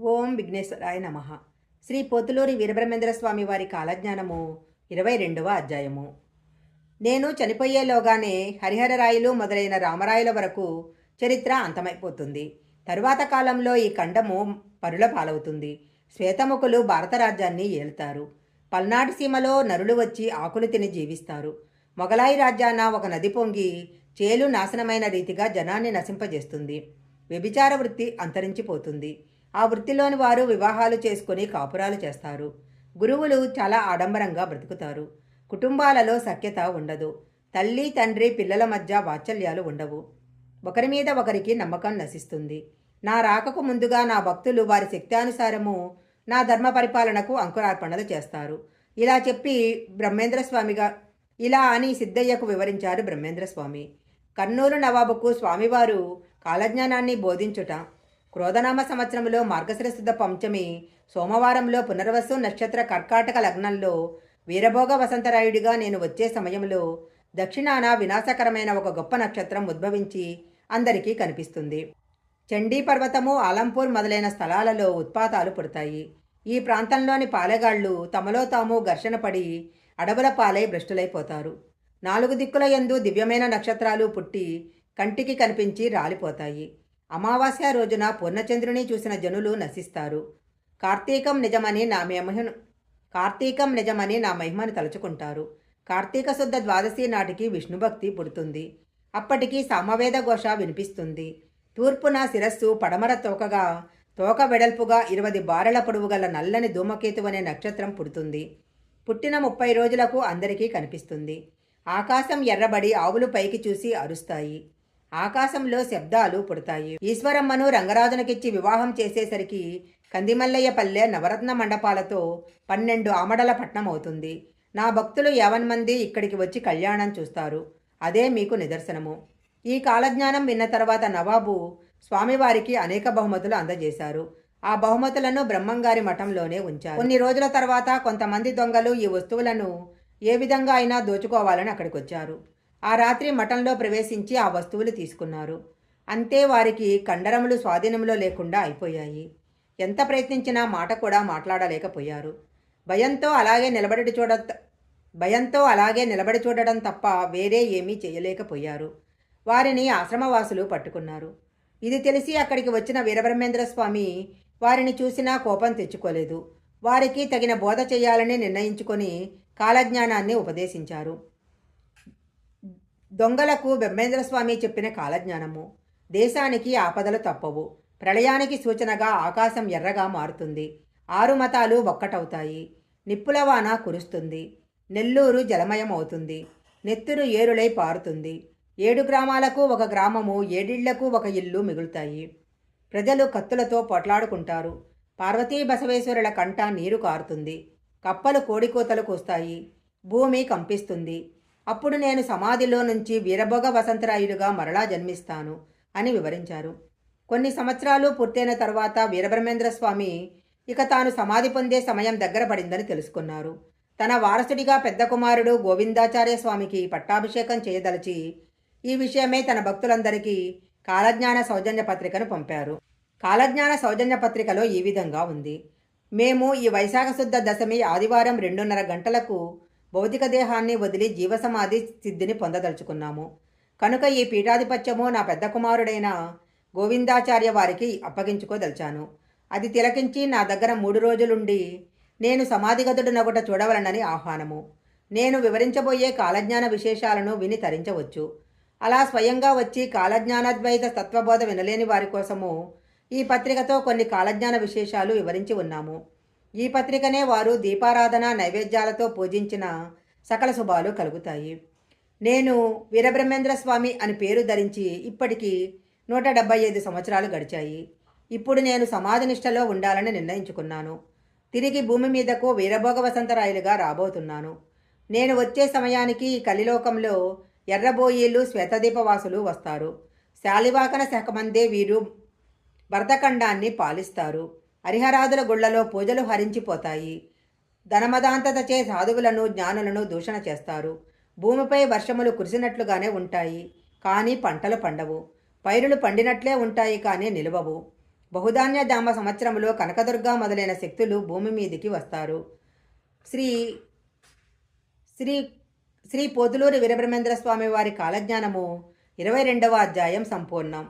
ఓం విఘ్నేశ్వరాయ నమ. శ్రీ పోతులూరి వీరబ్రహ్మేంద్ర స్వామి వారి కాలజ్ఞానము ఇరవై రెండవ అధ్యాయము. నేను చనిపోయేలోగానే హరిహరరాయలు మొదలైన రామరాయల వరకు చరిత్ర అంతమైపోతుంది. తరువాత కాలంలో ఈ ఖండము పరుల పాలవుతుంది. శ్వేతముఖులు భారత రాజ్యాన్ని ఏలుతారు. పల్నాటి సీమలో నరులు వచ్చి ఆకులు తిని జీవిస్తారు. మొఘలాయి రాజ్యాన ఒక నది పొంగి చేలు నాశనమైన రీతిగా జనాన్ని నశింపజేస్తుంది. వ్యభిచార వృత్తి అంతరించిపోతుంది. ఆ వృత్తిలోని వారు వివాహాలు చేసుకుని కాపురాలు చేస్తారు. గురువులు చాలా ఆడంబరంగా బ్రతుకుతారు. కుటుంబాలలో సఖ్యత ఉండదు. తల్లి తండ్రి పిల్లల మధ్య వాత్సల్యాలు ఉండవు. ఒకరి మీద ఒకరికి నమ్మకం నశిస్తుంది. నా రాకకు ముందుగా నా భక్తులు వారి శక్తానుసారము నా ధర్మ పరిపాలనకు అంకురార్పణలు చేస్తారు. ఇలా చెప్పి బ్రహ్మేంద్ర స్వామిగా ఇలా అని సిద్ధయ్యకు వివరించారు బ్రహ్మేంద్ర స్వామి. కర్నూలు నవాబుకు స్వామివారు కాలజ్ఞానాన్ని బోధించుట క్రోధనామ సంవత్సరంలో మార్గశిరశుద్ధ పంచమి సోమవారంలో పునర్వసు నక్షత్ర కర్కాటక లగ్నంలో వీరభోగ వసంతరాయుడిగా నేను వచ్చే సమయంలో దక్షిణాన వినాశకరమైన ఒక గొప్ప నక్షత్రం ఉద్భవించి అందరికీ కనిపిస్తుంది. చండీ పర్వతము ఆలంపూర్ మొదలైన స్థలాలలో ఉత్పాతాలు పుడతాయి. ఈ ప్రాంతంలోని పాలెగాళ్ళు తమలో తాము ఘర్షణ పడి అడవుల పాలై భ్రష్టులైపోతారు. నాలుగు దిక్కుల యందు దివ్యమైన నక్షత్రాలు పుట్టి కంటికి కనిపించి రాలిపోతాయి. అమావాస్య రోజున పూర్ణచంద్రుని చూసిన జనులు నశిస్తారు. కార్తీకం నిజమని నా మహిమను కార్తీకం నిజమని నా మహిమను తలుచుకుంటారు. కార్తీక శుద్ధ ద్వాదశి నాటికి విష్ణుభక్తి పుడుతుంది. అప్పటికి సామవేద ఘోష వినిపిస్తుంది. తూర్పున శిరస్సు పడమర తోకగా తోక వెడల్పుగా ఇరవది బారెల పొడవు గల నల్లని ధూమకేతు అనే నక్షత్రం పుడుతుంది. పుట్టిన ముప్పై రోజులకు అందరికీ కనిపిస్తుంది. ఆకాశం ఎర్రబడి ఆవులు పైకి చూసి అరుస్తాయి. ఆకాశంలో శబ్దాలు పుడతాయి. ఈశ్వరమ్మను రంగరాజునకిచ్చి వివాహం చేసేసరికి కందిమల్లయ్య పల్లె నవరత్న మండపాలతో పన్నెండు ఆమడల పట్నం అవుతుంది. నా భక్తులు యావన్ మంది ఇక్కడికి వచ్చి కళ్యాణం చూస్తారు. అదే మీకు నిదర్శనము. ఈ కాలజ్ఞానం విన్న తర్వాత నవాబు స్వామివారికి అనేక బహుమతులు అందజేశారు. ఆ బహుమతులను బ్రహ్మంగారి మఠంలోనే ఉంచారు. కొన్ని రోజుల తర్వాత కొంతమంది దొంగలు ఈ వస్తువులను ఏ విధంగా అయినా దోచుకోవాలని అక్కడికి వచ్చారు ఆ రాత్రి మఠంలో ప్రవేశించి ఆ వస్తువులు తీసుకున్నారు. అంతే వారికి కండరములు స్వాధీనంలో లేకుండా అయిపోయాయి. ఎంత ప్రయత్నించినా మాట కూడా మాట్లాడలేకపోయారు. భయంతో అలాగే నిలబడి చూడ భయంతో అలాగే నిలబడి చూడడం తప్ప వేరే ఏమీ చేయలేకపోయారు. వారిని ఆశ్రమవాసులు పట్టుకున్నారు. ఇది తెలిసి అక్కడికి వచ్చిన వీరబ్రహ్మేంద్ర స్వామి వారిని చూసినా కోపం తెచ్చుకోలేదు. వారికి తగిన బోధ చేయాలని నిర్ణయించుకొని కాలజ్ఞానాన్ని ఉపదేశించారు. దొంగలకు బ్రహ్మేంద్ర స్వామి చెప్పిన కాలజ్ఞానము. దేశానికి ఆపదలు తప్పవు. ప్రళయానికి సూచనగా ఆకాశం ఎర్రగా మారుతుంది. ఆరు మతాలు ఒక్కటవుతాయి. నిప్పులవాన కురుస్తుంది. నెల్లూరు జలమయం అవుతుంది నెత్తురు ఏరులై పారుతుంది. ఏడు గ్రామాలకు ఒక గ్రామము ఏడిళ్ళకు ఒక ఇల్లు మిగులుతాయి. ప్రజలు కత్తులతో పొట్లాడుకుంటారు. పార్వతీ బసవేశ్వరుల కంట నీరు కారుతుంది. కప్పలు కోడికోతలు కూస్తాయి. భూమి కంపిస్తుంది. అప్పుడు నేను సమాధిలో నుంచి వీరభోగ వసంతరాయుడుగా మరలా జన్మిస్తాను అని వివరించారు. కొన్ని సంవత్సరాలు పూర్తయిన తర్వాత వీరబ్రహ్మేంద్ర స్వామి ఇక తాను సమాధి పొందే సమయం దగ్గర పడిందని తెలుసుకున్నారు. తన వారసుడిగా పెద్ద కుమారుడు గోవిందాచార్య స్వామికి పట్టాభిషేకం చేయదలిచి ఈ విషయమే తన భక్తులందరికీ కాలజ్ఞాన సౌజన్య పత్రికను పంపారు. కాలజ్ఞాన సౌజన్య పత్రికలో ఈ విధంగా ఉంది. మేము ఈ వైశాఖ శుద్ధ దశమి ఆదివారం రెండున్నర గంటలకు భౌతిక దేహాన్ని వదిలి జీవసమాధి సిద్ధిని పొందదలుచుకున్నాము. కనుక ఈ పీఠాధిపత్యము నా పెద్ద కుమారుడైన గోవిందాచార్య వారికి అప్పగించుకోదలిచాను. అది తిలకించి నా దగ్గర మూడు రోజులుండి నేను సమాధిగతుడినగుట చూడవలనని ఆహ్వానము. నేను వివరించబోయే కాలజ్ఞాన విశేషాలను విని తరించవచ్చు. అలా స్వయంగా వచ్చి కాలజ్ఞానద్వైత తత్వబోధ వినలేని వారి కోసము ఈ పత్రికతో కొన్ని కాలజ్ఞాన విశేషాలు వివరించి ఉన్నాము. ఈ పత్రికనే వారు దీపారాధన నైవేద్యాలతో పూజించిన సకల శుభాలు కలుగుతాయి. నేను వీరబ్రహ్మేంద్ర స్వామి అని పేరు ధరించి ఇప్పటికీ నూట డెబ్బై ఐదు సంవత్సరాలు గడిచాయి. ఇప్పుడు నేను సమాధి నిష్టలో ఉండాలని నిర్ణయించుకున్నాను. తిరిగి భూమి మీదకు వీరభోగ వసంతరాయలుగా రాబోతున్నాను. నేను వచ్చే సమయానికి ఈ కలిలోకంలో ఎర్రబోయిలు శ్వేతదీపవాసులు వస్తారు. శాలివాకన శాఖమందే వీరు భరతఖండాన్ని పాలిస్తారు. హరిహరాదుల గుళ్ళలో పూజలు హరించిపోతాయి. ధనమదాంతతచే సాధువులను జ్ఞానులను దూషణ చేస్తారు. భూమిపై వర్షములు కురిసినట్లుగానే ఉంటాయి. కానీ పంటలు పండవు. పైరులు పండినట్లే ఉంటాయి కానీ నిలవవు. బహుధాన్య ధామ సంవత్సరంలో కనకదుర్గ మొదలైన శక్తులు భూమి మీదికి వస్తారు. శ్రీ శ్రీ శ్రీ పోతులూరి వీరబ్రహ్మేంద్ర స్వామి వారి కాలజ్ఞానము ఇరవై రెండవ అధ్యాయం సంపూర్ణం.